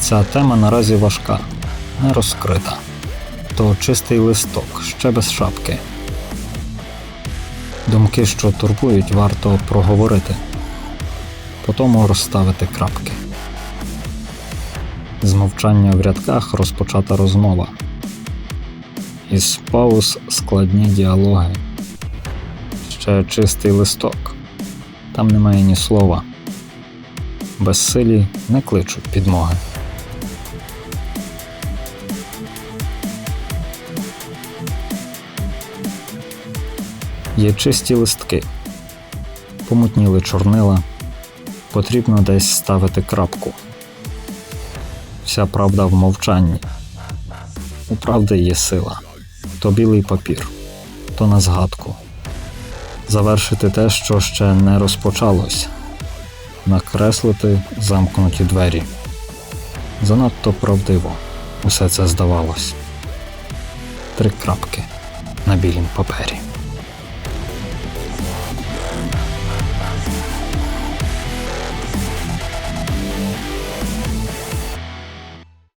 Ця тема наразі важка, не розкрита. То чистий листок, ще без шапки. Думки, що турбують, варто проговорити, Потім розставити крапки. З мовчання в рядках розпочата розмова. Із пауз складні діалоги. Ще чистий листок. Там немає ні слова. Безсилі не кличуть підмоги. Є чисті листки, помутніли чорнила, потрібно десь ставити крапку. Вся правда в мовчанні. У правди є сила то білий папір, то на згадку. Завершити те, що ще не розпочалось, накреслити замкнуті двері. Занадто правдиво усе це здавалось. Три крапки на білім папері.